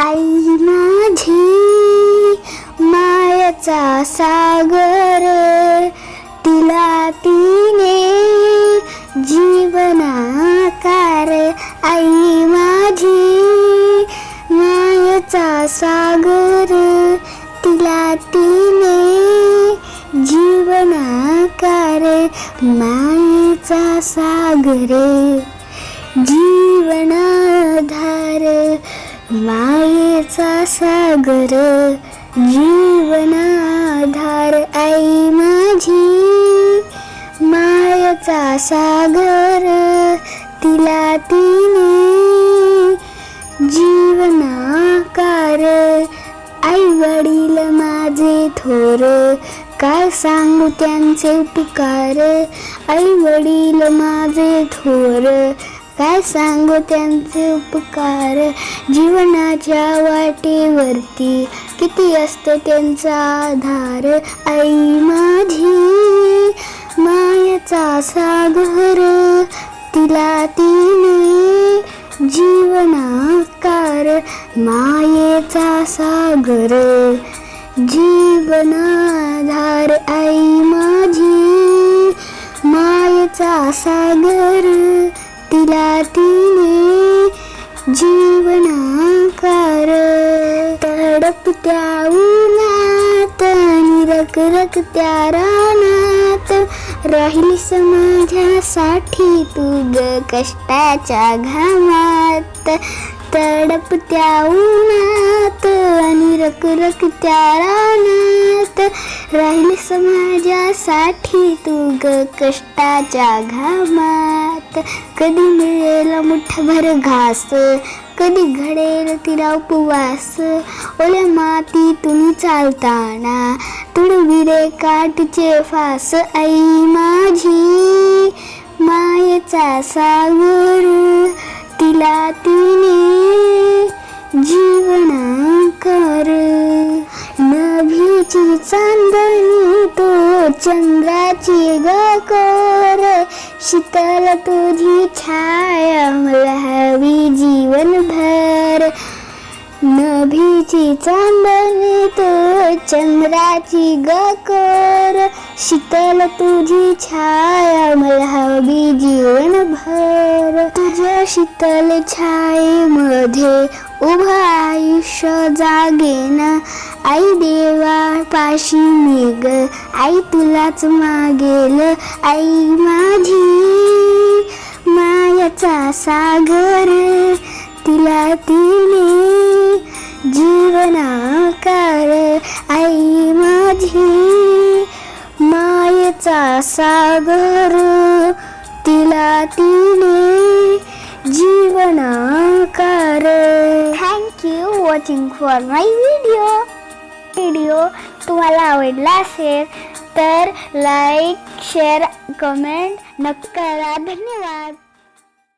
आई माझी मायाचा सागर तिला तिने जीवनाकार आई माझी मायाचा सागर तिला तिने जीवनाकार मायेचा सागर जीवनाधार मायेचा सागर जीवनाधार आई माझी. मायेचा सागर तिला तिने. जीवनाकार आई वडील माझे थोर. काय सांगू त्यांचे उपकार आई वडील माझे थोर. काय सांगू त्यांचे उपकार? जीवनाच्या वाटेवरती किती असतो त्यांचा आधार? आई माझी मायाचा सागर तिला तिने जीवनाकार मायेचा सागर. जीवनाधार आई माझी मायेचा सागर. तिला तिने जीवनाकार तडपत्या उन्हात निरक रक त्या रानात. राहिलीस माझ्यासाठी तुग कष्टाच्या घामात. तडपत्या उन्हात निरक रक रक त्या रानात. राहील समाजासाठी तू ग कष्टाच्या घामात. कधी मिळेल मुठभर घास कधी घडेल तिला उपवास. ओल्या माती तुम्ही चालताना तुडविरे काटचे फास. आई माझी मायेचा सागर तिला तिने जीवनाकार नभीची चांदणी तो चंद्राची गोर शीतल तुझी छाया मला हवी जीवनभर. नभीची चांदणी तो चंद्राची गकर शीतल तुझी छाया मला हवी जीवनभर तुझ्या शीतल छायेमध्ये उभं आयुष्य जागेन. आई देवा पाशी निग आई तुलाच मागेल. आई माझी मायाचा सागर तिला तिने जीवनाकार. चा सागर तिला तिने जीवनाकार. Thank you watching for my video video तुम्हाला आवडला असेल तर लाईक शेअर कमेंट नक्की करा. धन्यवाद.